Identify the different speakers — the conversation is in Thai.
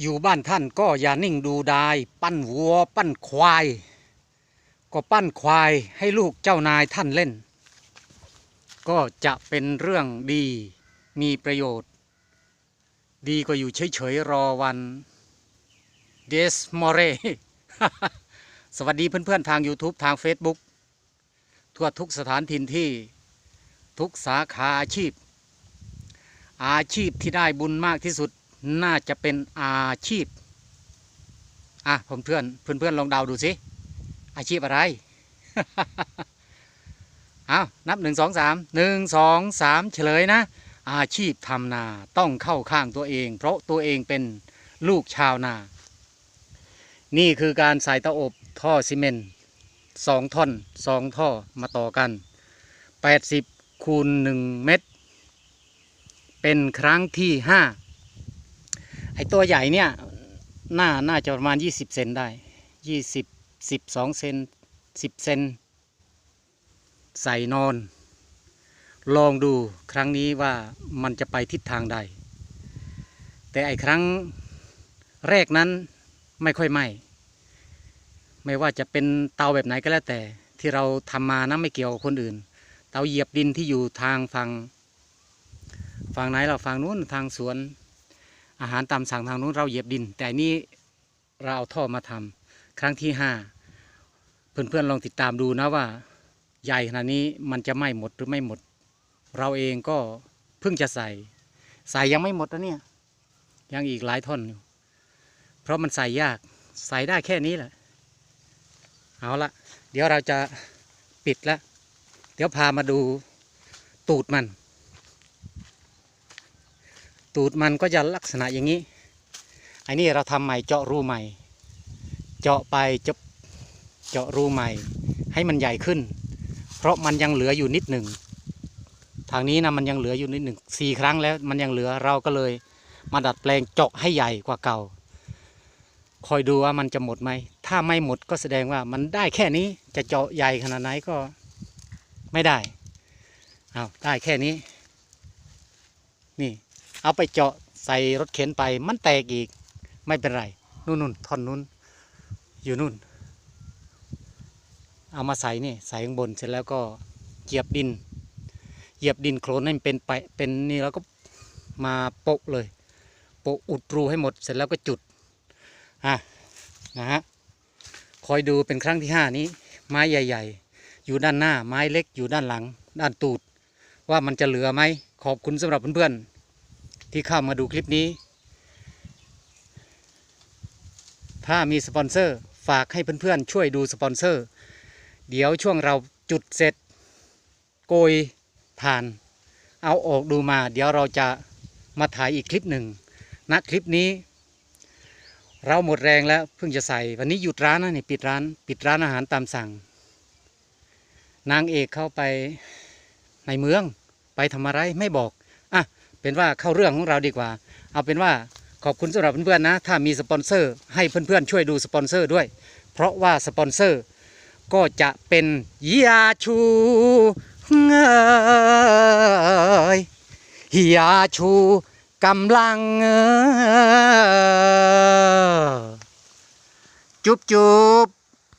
Speaker 1: อยู่บ้านท่านก็อย่านิ่งดูดาย ปั้นวัว ปั้นควาย ก็ปั้นควายให้ลูกเจ้านายท่านเล่น ก็จะเป็นเรื่องดีมีประโยชน์ ดีกว่าอยู่เฉยๆรอวันเดสมอเรสวัสดีเพื่อนๆทาง YouTube ทาง Facebook ทั่วทุกสถานถิ่นที่ทุกสาขาอาชีพ อาชีพที่ได้บุญมากที่สุด น่าจะเป็นอาชีพ อะผมเพื่อนเพื่อนเพื่อนๆลองเดาดูสิ อาชีพอะไร เอานับหนึ่งสองสามหนึ่งสองสามเฉลยนะ อาชีพทำนาต้องเข้าข้างตัวเอง เพราะตัวเองเป็นลูกชาวนา นี่คือการใส่ตะอบท่อซีเมนต์สองท่อนสองท่อมาต่อกัน 80คูณ1เมตร เป็นครั้งที่ 5 ไอตัวใหญ่เนี่ยหน้าน่าจะประมาณ 20 เซนได้ 20 12 เซน 10 เซน ใส่นอน ลองดูครั้งนี้ว่ามันจะไปทิศทางใด แต่ไอครั้งแรกนั้นไม่ค่อยไหมไม่ว่าจะเป็นเตาแบบไหนก็แล้วแต่ ที่เราทำมานะไม่เกี่ยวกับคนอื่น เตาเหยียบดินที่อยู่ทางฝั่งฝั่งไหนเราฝั่งนู้นทางสวน อาหารตามสั่งทางนู้นเราเหยียบดิน แต่นี่เราเอาท่อมาทำครั้งที่ห้าเพื่อนๆลองติดตามดูนะว่า ใหญ่ขนาดนี้มันจะไหม้หมดหรือไม่หมด เราเองก็เพิ่งจะใส่ ใส่ยังไม่หมดนะเนี่ยยังอีกหลายท่อนอยู่เพราะมันใส่ยากใส่ได้แค่นี้แหละเอาละเดี๋ยวเราจะปิดแล้วเดี๋ยวพามาดูตูดมัน ตูดมันก็จะลักษณะอย่างนี้ไอ้นี่เราทำใหม่เจาะรูใหม่ เจาะไปเจาะเจาะรูใหม่ ให้มันใหญ่ขึ้น เพราะมันยังเหลืออยู่นิดหนึ่งทางนี้นะมันยังเหลืออยู่นิดหนึ่งสี่ครั้งแล้วมันยังเหลือเราก็เลยมาดัดแปลงเจาะให้ใหญ่กว่าเก่า คอยดูว่ามันจะหมดไหม ถ้าไม่หมดก็แสดงว่ามันได้แค่นี้จะเจาะใหญ่ขนาดไหนก็ไม่ได้เอาได้แค่นี้ นี่ เอาไปเจาะใส่รถเข็นไปมันแตกอีกไม่เป็นไร นู่นนู่นท่อนนู้นอยู่นู่น เอามาใส่นี่ใส่ข้างบนเสร็จแล้วก็เหยียบดิน เหยียบดินโคลนให้มันเป็นไปเป็นนี่แล้วก็มาโปะเลย โปะอุดรูให้หมดเสร็จแล้วก็จุดอะนะฮะคอยดูเป็นครั้งที่ห้านี้ ไม้ใหญ่ ๆ อยู่ด้านหน้าไม้เล็กอยู่ด้านหลัง ด้านตูด ว่ามันจะเหลือไหมขอบคุณสำหรับเพื่อนๆ ที่เข้ามาดูคลิปนี้ ถ้ามีสปอนเซอร์ฝากให้เพื่อนๆ ช่วยดูสปอนเซอร์ เดี๋ยวช่วงเราจุดเสร็จ โกยผ่าน เอาออกดูมา เดี๋ยวเราจะมาถ่ายอีกคลิปหนึ่งณคลิปนี้ เราหมดแรงแล้วเพิ่งจะใส่ วันนี้หยุดร้านนะนี่ปิดร้าน ปิดร้านอาหารตามสั่ง นางเอกเข้าไปในเมืองไปทำอะไรไม่บอก เป็นว่าเข้าเรื่องของเราดีกว่า เอาเป็นว่าขอบคุณสำหรับเพื่อนๆนะ ถ้ามีสปอนเซอร์ให้เพื่อนๆช่วยดูสปอนเซอร์ด้วย เพราะว่าสปอนเซอร์ก็จะเป็นยาชูเงยยาชูกำลังเออจุบจุบ